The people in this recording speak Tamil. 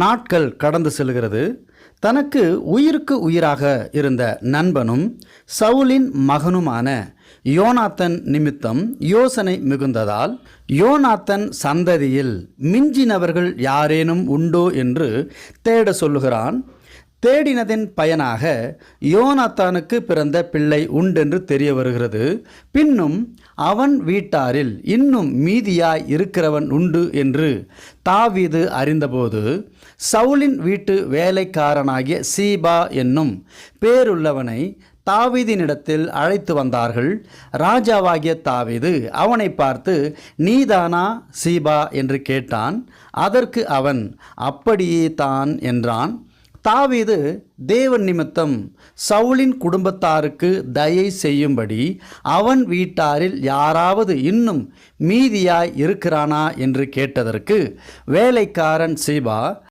நாட்கள் கடந்து செல்கிறது. தனக்கு உயிருக்கு உயிராக இருந்த நண்பனும் சவுலின் மகனுமான யோனாத்தன் நிமித்தம் யோசனை மிகுந்ததால் யோனாத்தன் சந்ததியில் மிஞ்சினவர்கள் யாரேனும் உண்டோ என்று தேட சொல்லுகிறான். தேடினதின் பயனாக யோனாத்தானுக்கு பிறந்த பிள்ளை உண்டென்று தெரிய வருகிறது. பின்னும் அவன் வீட்டாரில் இன்னும் மீதியாய் இருக்கிறவன் உண்டு என்று தாவீது அறிந்தபோது சவுலின் வீட்டு வேலைக்காரனாகிய சீபா என்னும் பேருள்ளவனை தாவீதினிடத்தில் அழைத்து வந்தார்கள். ராஜாவாகிய தாவீது அவனை பார்த்து நீதானா சீபா? என்று கேட்டான். அதற்கு அவன் அப்படியே தான் என்றான். தாவீது தேவன் நிமித்தம் சவுலின் குடும்பத்தாருக்கு தயை செய்யும்படி அவன் வீட்டாரில் யாராவது இன்னும் மீதியாய் இருக்கிறானா என்று கேட்டதற்கு வேலைக்காரன் சீபா